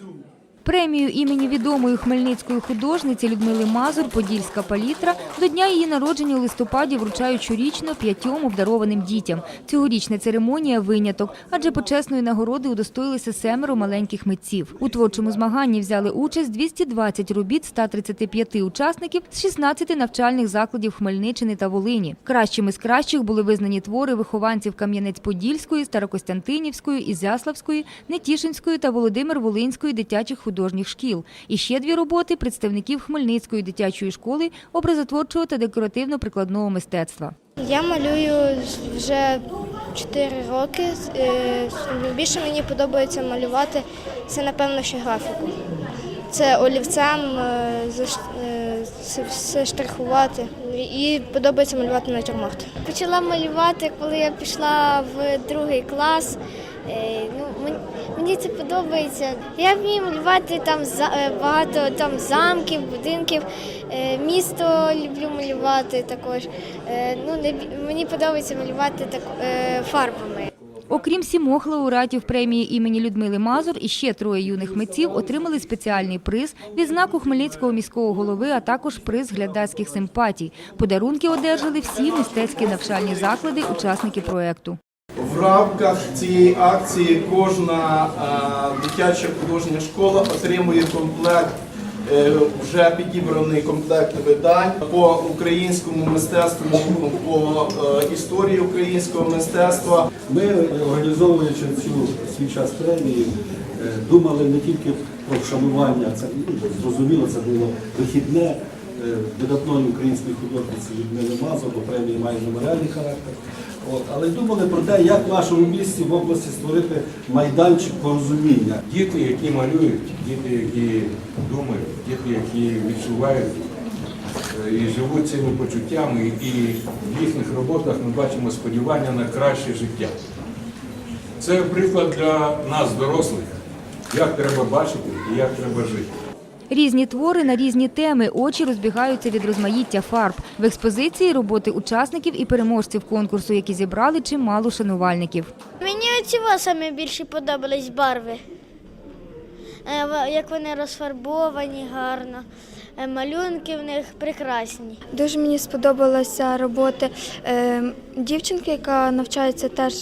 Zoom. Премію імені відомої хмельницької художниці Людмили Мазур Подільська палітра до дня її народження у листопаді вручають щорічно п'ятьом обдарованим дітям. Цьогорічна церемонія виняток, адже почесної нагороди удостоїлися семеро маленьких митців. У творчому змаганні взяли участь 220 робіт 135 учасників з 16 навчальних закладів Хмельниччини та Волині. Кращими з кращих були визнані твори вихованців Кам'янець-Подільської, Старокостянтинівської, Ізяславської, Нетішинської та Володимир-Волинської дитячих художніх шкіл. І ще дві роботи представників Хмельницької дитячої школи образотворчого та декоративно-прикладного мистецтва. Я малюю вже 4 роки. Е, Більше мені подобається малювати це, напевно, ще графіку. Це олівцем е, е, все штрихувати. І подобається малювати натюрморт. Почала малювати, коли я пішла в другий клас. Е, Ну, мені це подобається. Я вмію малювати там е, багато там замків, будинків. Е, Місто люблю малювати також. Ну, мені подобається малювати так, фарбами. Окрім сімох лауреатів премії імені Людмили Мазур, іще троє юних митців отримали спеціальний приз, відзнаку Хмельницького міського голови, а також приз глядацьких симпатій. Подарунки одержали всі мистецькі навчальні заклади, учасники проекту. В рамках цієї акції кожна е, дитяча художня школа отримує комплект, е, вже підібраний комплект видань по українському мистецтву, по е, історії українського мистецтва. Ми, організовуючи цю свій час премії, думали не тільки про вшанування, це ну, зрозуміло, це було вихідне видатної української художниці Людмили Мазур, бо премія має меморіальний характер. От, але думали про те, як в нашому місті в області створити майданчик порозуміння. Діти, які малюють, діти, які думають, діти, які відчувають е, і живуть цими почуттями, і в їхніх роботах ми бачимо сподівання на краще життя. Це приклад для нас, дорослих, як треба бачити і як треба жити. Різні твори на різні теми, очі розбігаються від розмаїття фарб. В експозиції роботи учасників і переможців конкурсу, які зібрали чимало шанувальників. Мені оці саме більше подобались барви. Е, Як вони розфарбовані гарно, Е, малюнки в них прекрасні. Дуже мені сподобалася робота е, дівчинки, яка навчається теж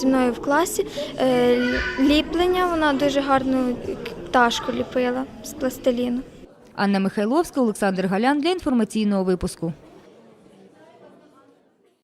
зі мною в класі. Ліплення, вона дуже гарну пташку ліпила з пластиліну. Анна Михайловська, Олександр Галян для інформаційного випуску.